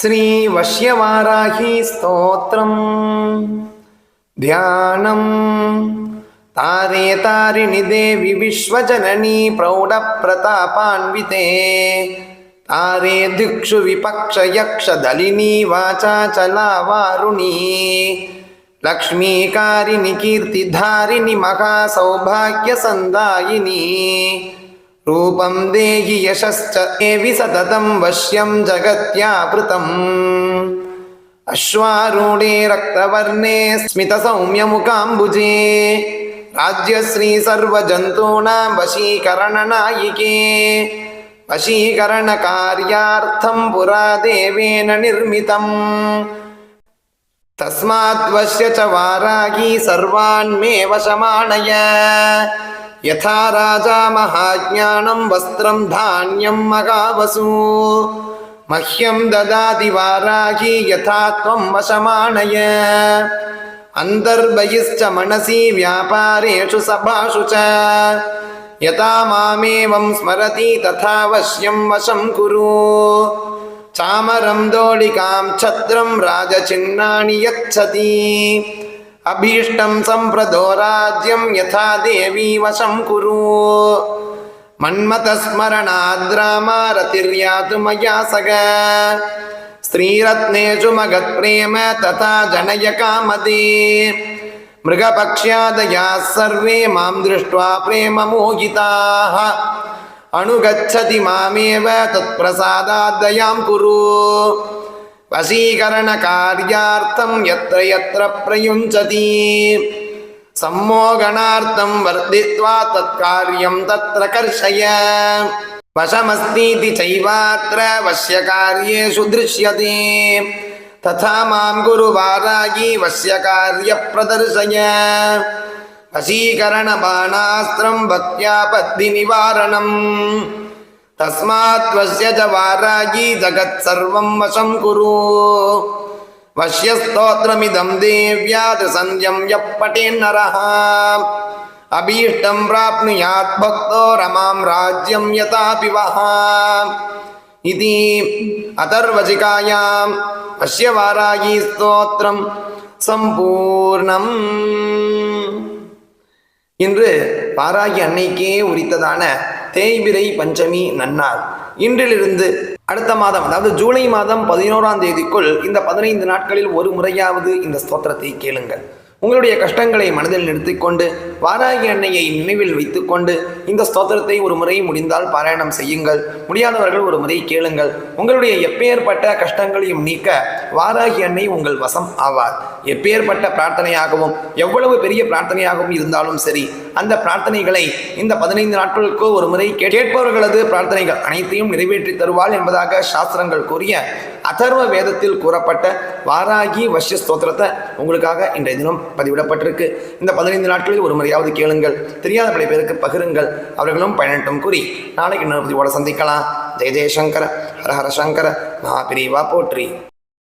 श्रीवश्यवाराही स्तोत्रम्। ध्यानम्। तारे तारिणि देवि विश्वजननी प्रौढप्रतापान्विते। तारे दिक्षु विपक्षयक्षदलिनी वाचा चलावारुणी लक्ष्मीकारिणि कीर्तिधारिणि महासौभाग्यसन्दायिनी रूपं देहि यशश्च देवि सततं वश्यं जगत्यावृतम् अश्वारूढे रक्तवर्णे स्मितसौम्यमुकाम्बुजे राज्यश्री सर्वजन्तूनां वशीकरणनायिके वशीकरणकार्यार्थं पुरा देवेन निर्मितम् तस्माद्वश्य च वारागी सर्वान् मे वशमाणय யதா ராஜா மகாஜானம் வஸ்திரம் தானியம் மகாவசு மஹ்யம் ததாதி வாராகி யதா துவம் வசமானய அந்தர்பயிஷ்ட மனசி வியாபாரேஷு சபாஷு ச யதா மாமேவம் ஸ்மரதி ததாவசியம் வசம் குரு சாமரம் தோளிகாம் சத்ரம் ராஜசின்னானி யச்சதி अभीष्टं सम्प्रदो राज्यं यथा देवी वशं कुरु मन्मतस्मरणाद्रामारतिर्यातु मया सग स्त्रीरत्नेषु मगत्प्रेम तथा जनय कामदे मृगपक्ष्यादयाः सर्वे मां दृष्ट्वा प्रेममोहिताः अनुगच्छति मामेव तत्प्रसादादयां कुरु வசீகரணகாரியார்த்தம் எத்த எத்த பிரயுஞ்சதி சம்மோகணார்த்தம் வர்த்தித்வா தத்காரியம் தத்ர கர்ஷய வசமஸ்தீதி சைவாத்திர வசிய காரியேஷு திருஷ்யதே ததா மாம் குருவாராகி வசிய காரிய பிரதர்சய வசீகரண பாணாஸ்திரம் பக்தியா பக்தி நிவாரணம் वश्य च वारागी जगत्सर्वं वशं कुरु वश्यस्तोत्रमिदं देव्या त्रिसन्ध्यं यः पठेन्नरः अभीष्टं प्राप्नुयात् भक्तो रमां राज्यं यथापि वः इति अथर्वचिकायाम् अस्य वारागी स्तोत्रं சம்பூர்ணம் இன்று பாராகி அன்னைக்கே உரித்ததான தேய்பிரை பஞ்சமி நன்னார் இன்றிலிருந்து அடுத்த மாதம் அதாவது ஜூலை மாதம் பதினோராம் தேதிக்குள் இந்த பதினைந்து நாட்களில் ஒரு முறையாவது இந்த ஸ்தோத்திரத்தை கேளுங்கள். உங்களுடைய கஷ்டங்களை மனதில் நிறுத்திக்கொண்டு வாராகி அன்னையை நினைவில் வைத்துக்கொண்டு இந்த ஸ்தோத்திரத்தை ஒரு முறை முடிந்தால் பாராயணம் செய்யுங்கள். முடியாதவர்கள் ஒரு முறை கேளுங்கள். உங்களுடைய எப்பேற்பட்ட கஷ்டங்களையும் நீக்க வாராகி அன்னை உங்கள் வசம் ஆவார். எப்பேற்பட்ட பிரார்த்தனையாகவும் எவ்வளவு பெரிய பிரார்த்தனையாகவும் இருந்தாலும் சரி அந்த பிரார்த்தனைகளை இந்த பதினைந்து நாட்களுக்கு ஒரு முறை கேட்பவர்களது பிரார்த்தனைகள் அனைத்தையும் நிறைவேற்றி தருவாள் என்பதாக சாஸ்திரங்கள் கூறிய அதர்வ வேதத்தில் கூறப்பட்ட வாராகி வஷ்ய ஸ்தோத்திரத்தை உங்களுக்காக இன்றைய தினம் பதிவிடப்பட்டிருக்கு. இந்த பதினைந்து நாட்களில் ஒரு முறையாவது கேளுங்கள். தெரியாத பல பேருக்கு பகிருங்கள். அவர்களும் பயனட்டும் கூறி நாளைக்கு இன்னொரு பதிவோட சந்திக்கலாம். ஜெய ஜெயசங்கர ஹரஹர சங்கர மகாபிரிவா போற்றி.